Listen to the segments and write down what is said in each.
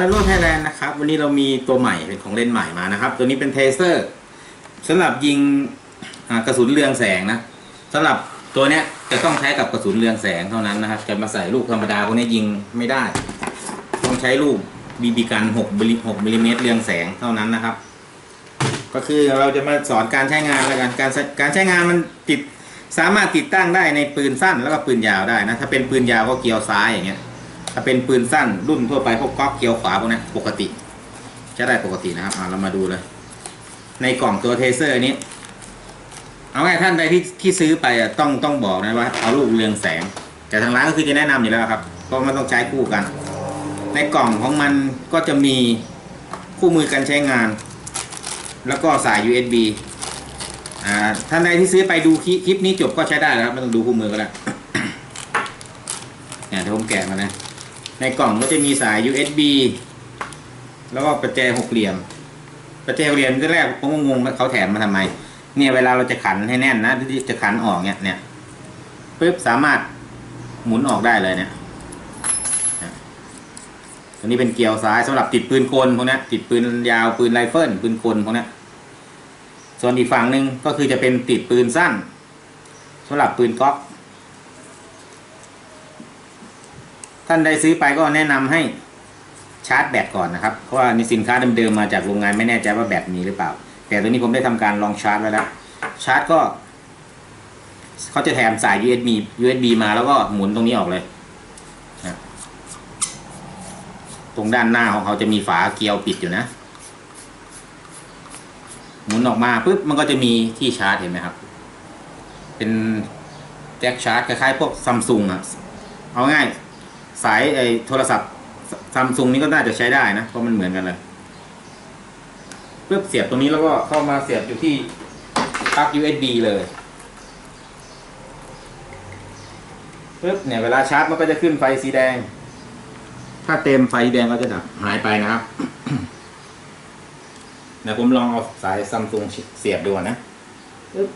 ซันโรไทยแลนด์นะครับวันนี้เรามีตัวใหม่เป็นของเล่นใหม่มานะครับ ตัวนี้เป็นเทเซอร์สำหรับยิงกระสุนเรืองแสงนะสำหรับตัวเนี้ยจะต้องใช้กับกระสุนเรืองแสงเท่านั้นนะครับจะมาใส่ลูกธรรมดาพวกนี้ยิงไม่ได้ ต้องใช้ลูกบีบีกัน6มิลลิ6มิลลิเมตรเรืองแสงเท่านั้นนะครับ ก็คือเราจะมาสอนการใช้งานแล้วกันการใช้การใช้งานมันติดสามารถติดตั้งได้ในปืนสั้นแล้วก็ปืนยาวได้นะถ้าเป็นปืนยาวก็เกียวซ้ายอย่างเงี้ย ถ้าเป็นปืนสั้นรุ่นทั่วไปพวกก๊อกเกียวขวาพวกนี้ปกติใช้ได้ปกตินะครับเรามาดูเลย ในกล่องตัวเทเซอร์นี้ เอาง่ายท่านใดที่ที่ซื้อไปต้องต้องบอกนะว่าเอาลูกเรืองแสง แต่ทางร้านก็คือจะแนะนำอยู่แล้วครับเพราะมันต้องใช้คู่กัน ในกล่องของมันก็จะมีคู่มือการใช้งาน แล้วก็สาย USB ท่านใดที่ซื้อไปดูคลิปคลิปนี้จบก็ใช้ได้แล้วครับไม่ต้องดูคู่มือก็ได้เนี่ยเดี๋ยวผมแกะมานะ ในกล่องก็จะมีสาย USB แล้วก็ประแจหกเหลี่ยม ประแจหกเหลี่ยมที่แรกผมก็งงว่าเขาแถมมาทำไม เนี่ยเวลาเราจะขันให้แน่นนะที่จะขันออกเนี่ยเนี่ยปึ๊บสามารถหมุนออกได้เลยเนี่ยตัวนี้เป็นเกลียวซ้ายสำหรับติดปืนกลพวกนี้ติดปืนยาวปืนไรเฟิลปืนกลพวกนี้ส่วนอีกฝั่งหนึ่งก็คือจะเป็นติดปืนสั้นสำหรับปืนก๊อก ท่านใดซื้อไปก็แนะนำให้ชาร์จแบตก่อนนะครับ เพราะว่านี่สินค้าเดิมๆมาจากโรงงานไม่แน่ใจว่าแบตมีหรือเปล่า แต่ตัวนี้ผมได้ทำการลองชาร์จไว้แล้ว ชาร์จก็เขาจะแถมสาย USB USB มาแล้วก็หมุนตรงนี้ออกเลยนะตรงด้านหน้าของเขาจะมีฝาเกลียวปิดอยู่นะ หมุนออกมาปุ๊บมันก็จะมีที่ชาร์จเห็นไหมครับ เป็นแจ็คชาร์จคล้ายๆพวกซัมซุงอะเอาง่าย สายไอ้โทรศัพท์ซัมซุงนี้ก็น่าจะใช้ได้นะ เพราะมันเหมือนกันเลยเพื่อเสียบตรงนี้แล้วก็เข้ามาเสียบอยู่ที่ปลั๊ก USB เลยปึ๊บเนี่ยเวลาชาร์จมันก็จะขึ้นไฟสีแดง ถ้าเต็มไฟแดงก็จะดับหายไปนะครับเดี๋ยวผมลองเอาสายซัมซุงเสียบดูนะปึ๊บ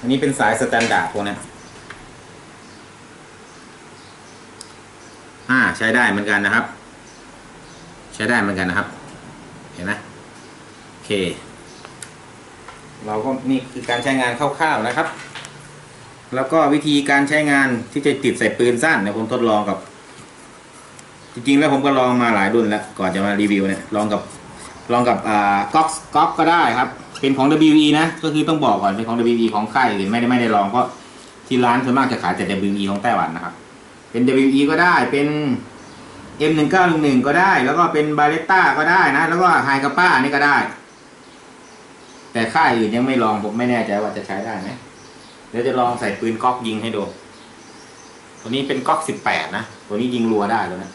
อันนี้เป็นสายสแตนดาร์ดพวกเนี้ ยอ่าใช้ได้เหมือนกันนะครับ ใช้ได้เหมือนกันนะครับ เห็นไหมโอเค เราก็นี่คือการใช้งานคร่าวๆนะครับ แล้วก็วิธีการใช้งานที่จะติดใส่ปืนสั้นเนี่ยผมทดลองกับ จริงๆแล้วผมก็ลองมาหลายรุ่นแล้ว ก่อนจะมารีวิวเนี่ยลองกับลองกับอ่าก๊อกก๊อกก็ได้ครับ เป็นของ WE นะ ก็คือต้องบอกก่อนเป็นของ WE ของค่ายอื่นไม่ได้ไม่ได้ลองเพราะที่ร้านส่วนมากจะขายแต่ WE ของไต้หวันนะครับ เป็น WE ก็ได้เป็น M1911 ก็ได้ แล้วก็เป็นบาเลต้าก็ได้นะ แล้วก็ไฮกาป้านี่ก็ได้ แต่ค่ายอื่นยังไม่ลองผมไม่แน่ใจว่าจะใช้ได้ไหมเดี๋ยวจะลองใส่ปืนก๊อกยิงให้ดูตัวนี้เป็นก๊อก18นะ ตัวนี้ยิงรัวได้แล้วนะ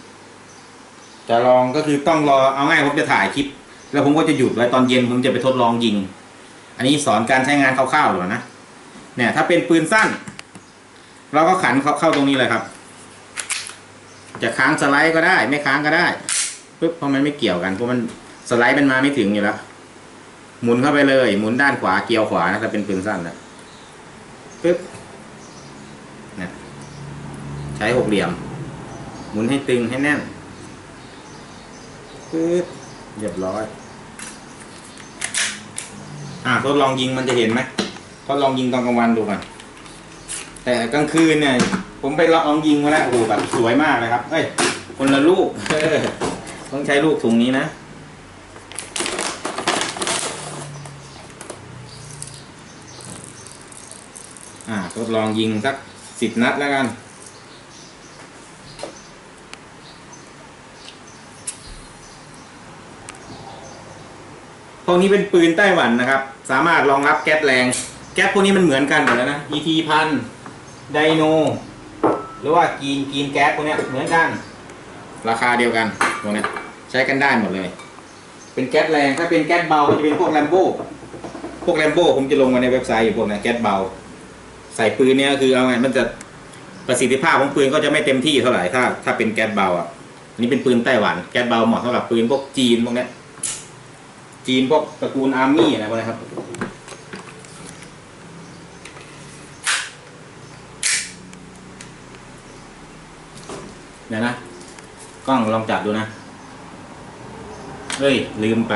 จะลองก็คือต้องรอเอาง่ายผมจะถ่ายคลิป แล้วผมก็จะหยุดไว้ตอนเย็นผมจะไปทดลองยิง อันนี้สอนการใช้งานคร่าวๆหรอนะ เนี่ย ถ้าเป็นปืนสั้น เราก็ขันเข้าเข้าตรงนี้เลยครับ จะค้างสไลด์ก็ได้ ไม่ค้างก็ได้ปึ๊บเพราะมันไม่เกี่ยวกันเพราะมันสไลด์มันมาไม่ถึงอยู่แล้วหมุนเข้าไปเลย หมุนด้านขวาเกี่ยวขวานะถ้าเป็นปืนสั้นนะปึ๊บนะใช้หกเหลี่ยม หมุนให้ตึงให้แน่นปึ๊บเรียบร้อย อ่าทดลองยิงมันจะเห็นไหมทดลองยิงตอนกลางวันดูกันแต่กลางคืนเนี่ย ผมไปลองยิงมาแล้วโอ้โหแบบสวยมากเลยครับเอ้ยคนละลูกต้องใช้ลูกถุงนี้นะอ่าทดลองยิงสักสิบนัดแล้วกัน พวกนี้เป็นปืนไต้หวันนะครับ สามารถรองรับแก๊สแรง แก๊สพวกนี้มันเหมือนกันหมดแล้วนะ ET พันไดโน รือว่ากีนกีนแก๊สพวกเนี้ยเหมือนกัน ราคาเดียวกันพวกเนี้ยใช้กันได้หมดเลย เป็นแก๊สแรงถ้าเป็นแก๊สเบาก็จะเป็นพวกแลมโบ้พวกแลมโบ้ผมจะลงมาในเว็บไซต์อยู่พวกนั้นแก๊สเบา ใส่ปืนเนี่ยคือเอาไงมันจะประสิทธิภาพของปืนก็จะไม่เต็มที่เท่าไหร่ถ้าถ้าเป็นแก๊สเบาอะอันนี้เป็นปืนไต้หวันแก๊สเบาเหมาะสำหรับปืนพวกจีนพวกเนี้ยจีนพวกตระกูลอาร์มี่อะไรพวกนี้ครับ เดี๋ยวนะ กล้องลองจับดูนะ เฮ้ย ลืมไป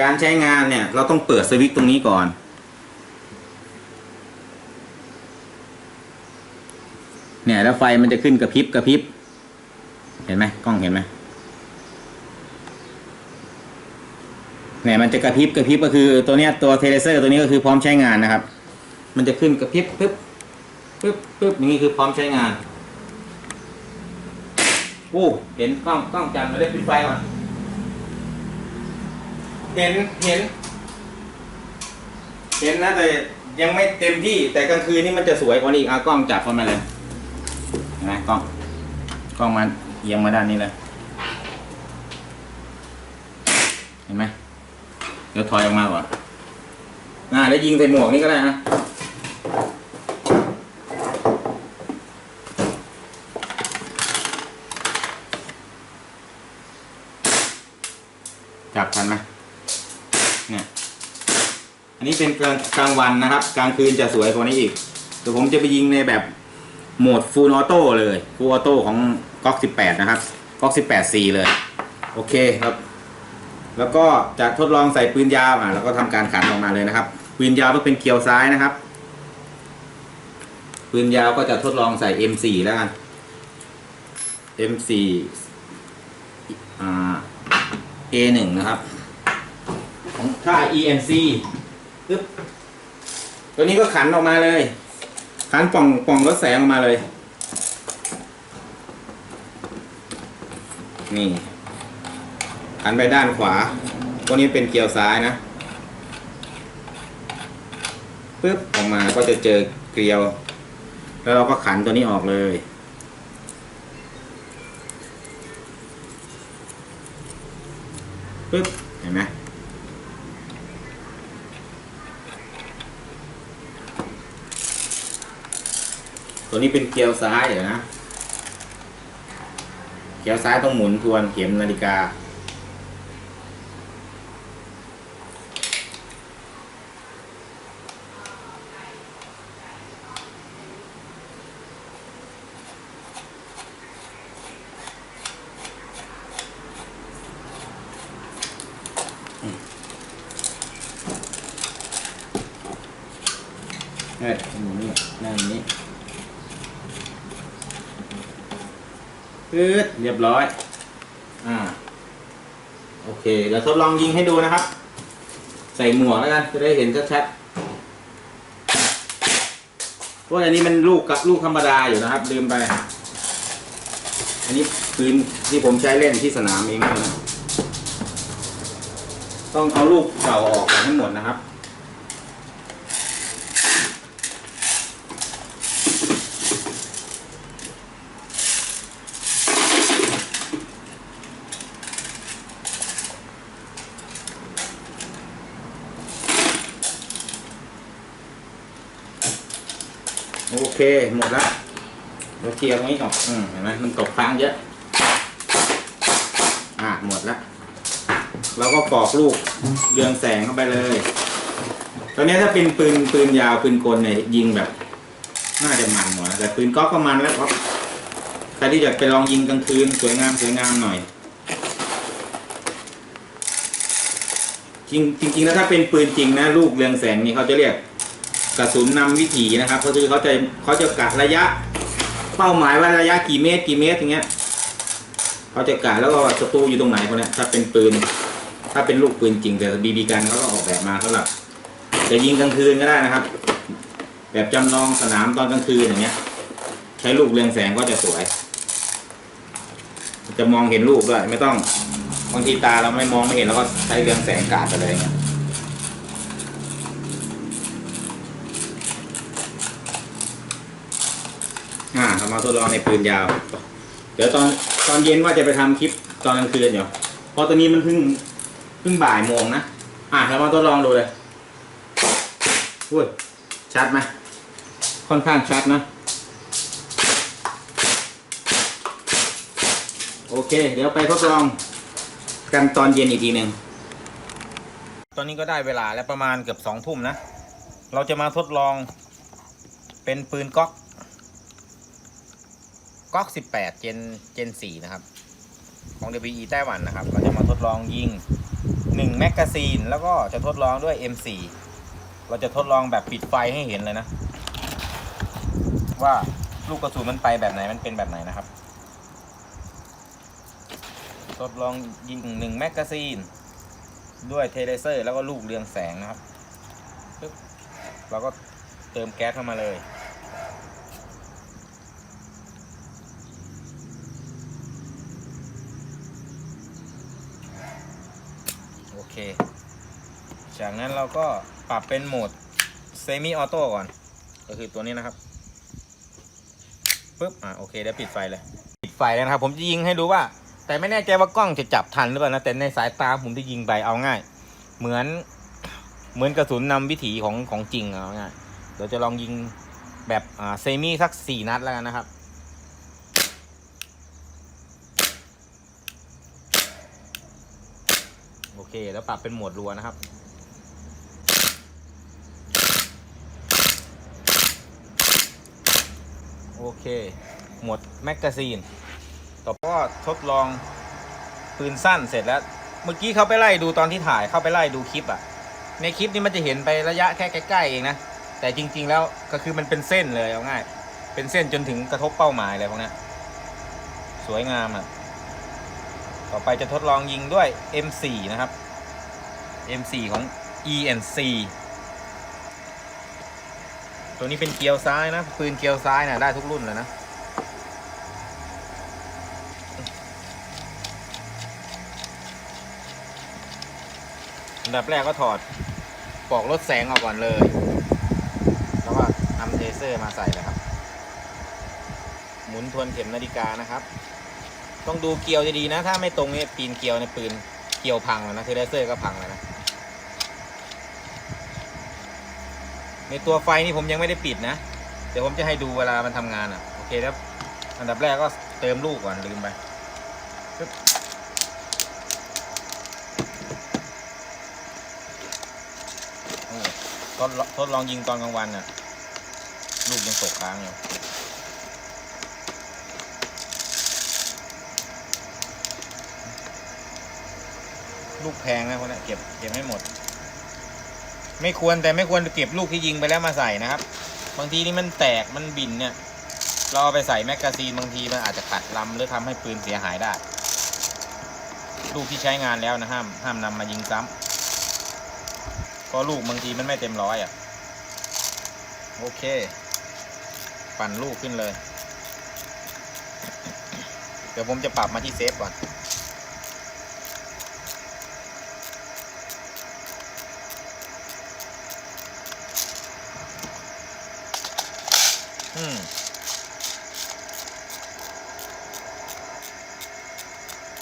การใช้งานเนี่ย เราต้องเปิดสวิตช์ตรงนี้ก่อน เนี่ย แล้วไฟมันจะขึ้นกระพริบกระพริบ เห็นไหมกล้องเห็นไหมเนี่ยมันจะกระพริบกระพริบก็คือตัวเนี้ยตัวเทเลเซอร์ตัวนี้ก็คือพร้อมใช้งานนะครับ มันจะขึ้นกระพริบปึ๊บปึ๊บปึ๊บอย่างนี้คือพร้อมใช้งาน อ้เห็นกล้องกล้องจันมาเล่นปิดไฟก่อนเห็นเห็น เห็นนะแต่ยังไม่เต็มที่ แต่กลางคืนนี่มันจะสวยกว่านี้อีกเอากล้องจับเข้ามาเลยเห็นไหมกล้องกล้องมันเอียงมาด้านนี้เลยเห็นไหมเดี๋ยวถอยออกมาก่อนอ่าแล้วยิงใส่หมวกนี่ก็ได้นะ จับทันไหมเนี่ยอันนี้เป็นกลางกลางวันนะครับ กลางคืนจะสวยกว่านี้อีกเดี๋ยวผมจะไปยิงในแบบโหมดฟูลออโต้เลยฟูลออโต้ของก๊อก 18 นะครับก๊อก 18 C เลย โอเคครับ แล้วก็จะทดลองใส่ปืนยาวอะแล้วก็ทำการขันออกมาเลยนะครับ ปืนยาวต้องเป็นเกียวซ้ายนะครับ ปืนยาวก็จะทดลองใส่ M4 แล้วกัน M4 A1 นะครับ ของค่าย ENC ปึ๊บตัวนี้ก็ขันออกมาเลย ขันป่องป่องรถแสงออกมาเลย นี่ ขันไปด้านขวา ตัวนี้เป็นเกลียวซ้ายนะปึ๊บออกมาก็จะเจอเกลียว แล้วเราก็ขันตัวนี้ออกเลย ปึ๊บเห็นไหมตัวนี้เป็นเกลียวซ้ายเดี๋ยวนะ เกลียวซ้ายต้องหมุนทวนเข็มนาฬิกา เฮ้ยหมุนนี่นั่นนี้ปึ๊ดเรียบร้อย อ่า โอเค เดี๋ยวทดลองยิงให้ดูนะครับ ใส่หมวกแล้วกันจะได้เห็นชัดๆเพราะอันนี้มันลูกกับลูกธรรมดาอยู่นะครับ ลืมไป อันนี้ปืนที่ผมใช้เล่นที่สนามเองนะต้องเอาลูกเก่าออกให้หมดนะครับ โอเค หมดแล้วเราเคลียร์ตรงนี้ออกอืมเห็นไหมมันตกค้างเยอะ อะหมดแล้วเราก็กรอกลูกเรืองแสงเข้าไปเลย ตอนนี้ถ้าเป็นปืนปืนยาวปืนกลเนี่ยยิงแบบ น่าจะมันหน่อยแต่ปืนก๊อกก็มันแล้วครับใครที่อยากไปลองยิงกลางคืนสวยงามสวยงามหน่อย จริงจริงแล้วถ้าเป็นปืนจริงนะ ลูกเรืองแสงนี่เขาจะเรียก กระสุนนำวิถีนะครับ ก็คือเขาจะเขาจะกะระยะ เป้าหมายว่าระยะกี่เมตร กี่เมตรอย่างเงี้ยเขาจะกะแล้วก็ศัตรูอยู่ตรงไหนคนเนี้ยถ้าเป็นปืน ถ้าเป็นลูกปืนจริงแต่บีบีกันเขาก็ออกแบบมาสำหรับจะยิงกลางคืนก็ได้นะครับ แบบจำลองสนามตอนกลางคืนอย่างเงี้ย ใช้ลูกเรืองแสงก็จะสวย จะมองเห็นลูกด้วยไม่ต้องบางทีตาเราไม่มองไม่เห็นแล้วก็ใช้เรืองแสงกาดไปเลยเงี้ย อ่าเรามาทดลองในปืนยาว เดี๋ยวตอนตอนเย็นว่าจะไปทำคลิปตอนกลางคืนอยู่เพราะตอนนี้มันเพิ่งเพิ่งบ่ายโมงนะ อะเรามาทดลองดูเลยอุ้ยชัดไหมค่อนข้างชัดนะ โอเค เดี๋ยวไปทดลองกันตอนเย็นอีกทีหนึ่งตอนนี้ก็ได้เวลาแล้วประมาณเกือบสองทุ่มนะ เราจะมาทดลองเป็นปืนก๊อก ก๊อก 18 เจนเจน4นะครับ ของ WE ไต้หวันนะครับ เราจะมาทดลองยิง 1 แมกกาซีน แล้วก็จะทดลองด้วย M4 เราจะทดลองแบบปิดไฟให้เห็นเลยนะ ว่าลูกกระสุนมันไปแบบไหนมันเป็นแบบไหนนะครับ ทดลองยิง 1 แมกกาซีน ด้วยเทเลเซอร์ แล้วก็ลูกเรืองแสงนะครับ เราก็เติมแก๊สเข้ามาเลย เค จากนั้นเราก็ปรับเป็นโหมดเซมิออโต้ก่อน ก็คือตัวนี้นะครับปุ๊บอะโอเคเดี๋ยวปิดไฟเลย ปิดไฟแล้วนะครับ ผมจะยิงให้ดูว่า แต่ไม่แน่ใจว่ากล้องจะจับทันหรือเปล่านะแต่ในสายตาผมจะยิงไปเอาง่าย เหมือนเหมือนกระสุนนำวิถีของของจริงเอาง่ายเดี๋ยวจะลองยิงแบบอ่าเซมิสักสี่นัดแล้วกันนะครับ โอ เคแล้วปรับเป็นโหมดรัวนะครับ โอเค หมดแมกกาซีน ต่อไปก็ทดลองปืนสั้นเสร็จแล้ว เมื่อกี้เขาไปไล่ดูตอนที่ถ่ายเข้าไปไล่ดูคลิปอะในคลิปนี้มันจะเห็นไประยะแค่ใกล้ๆเองนะ แต่จริง ๆ แล้วก็คือมันเป็นเส้นเลยเอาง่าย เป็นเส้นจนถึงกระทบเป้าหมายเลยพวกนี้สวยงามอะ ต่อไปจะทดลองยิงด้วย M4 นะครับ M4 ของ ENC ตัวนี้เป็นเกลียวซ้ายนะ ปืนเกลียวซ้ายนะได้ทุกรุ่นเลยนะ อันดับแรกก็ถอดปลอกลดแสงออกก่อนเลย แล้วก็นำเทเซอร์มาใส่เลยครับ หมุนทวนเข็มนาฬิกานะครับ ต้องดูเกลียวดีๆนะ ถ้าไม่ตรงนี่ปีนเกลียวในปืนเกลียวพังแล้วนะเทเลเซอร์ก็พังแล้วนะ ในตัวไฟนี่ผมยังไม่ได้ปิดนะ เดี๋ยวผมจะให้ดูเวลามันทำงานอะ โอเคแล้วอันดับแรกก็เติมลูกก่อนลืมไปทดลองทดลองยิงตอนกลางวันน่ะ ลูกยังตกค้างอยู่ลูกแพงนะพวกนี้เก็บเก็บให้หมด ไม่ควรแต่ไม่ควรเก็บลูกที่ยิงไปแล้วมาใส่นะครับ บางทีนี่มันแตกมันบินเนี่ย เราเอาไปใส่แมกกาซีนบางทีมันอาจจะขัดลำหรือทำให้ปืนเสียหายได้ ลูกที่ใช้งานแล้วนะห้ามห้ามนำมายิงซ้ำเพราะลูกบางทีมันไม่เต็มร้อยอะ โอเค ปั่นลูกขึ้นเลย เดี๋ยวผมจะปรับมาที่เซฟก่อน อืม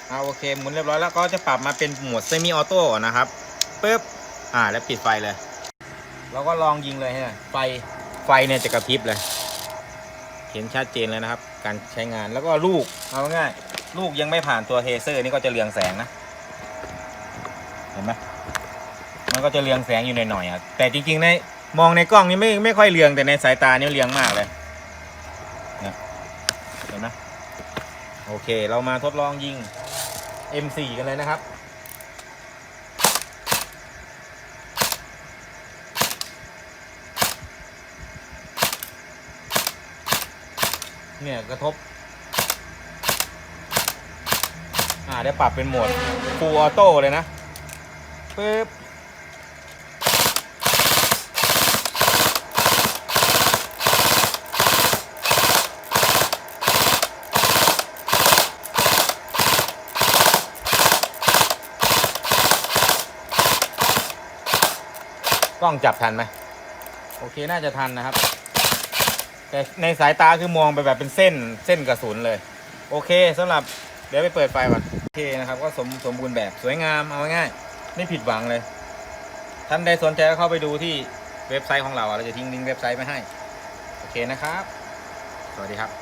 เอาโอเคหมุนเรียบร้อยแล้วก็จะปรับมาเป็นโหมดเซมิออโต้นะครับปึ๊บอ่าแล้วปิดไฟเลยเราก็ลองยิงเลยฮะไฟไฟเนี่ยจะกระพริบเลย เห็นชัดเจนเลยนะครับ การใช้งานแล้วก็ลูกเอาง่ายลูกยังไม่ผ่านตัวเทเซอร์นี่ก็จะเรืองแสงนะ เห็นไหมมันก็จะเรืองแสงอยู่หน่อยๆอะแต่จริงๆในมองในกล้องนี่ไม่ไม่ค่อยเรืองแต่ในสายตานี่เรืองมากเลย เห็นไหม โอเค เรามาทดลองยิง M4 กันเลยนะครับ เนี่ยกระทบ อ่าได้ปรับเป็นโหมด Full Auto เลยนะปึ๊บ กล้องจับทันไหมโอเคน่าจะทันนะครับ แต่ในสายตาคือมองไปแบบเป็นเส้นเส้นกระสุนเลย โอเคสำหรับเดี๋ยวไปเปิดไฟก่อนโอเคนะครับ ก็สมสมบูรณ์แบบสวยงามเอาง่ายไม่ผิดหวังเลย ท่านใดสนใจก็เข้าไปดูที่เว็บไซต์ของเราเราจะทิ้งลิงก์เว็บไซต์ไว้ให้ โอเคนะครับ สวัสดีครับ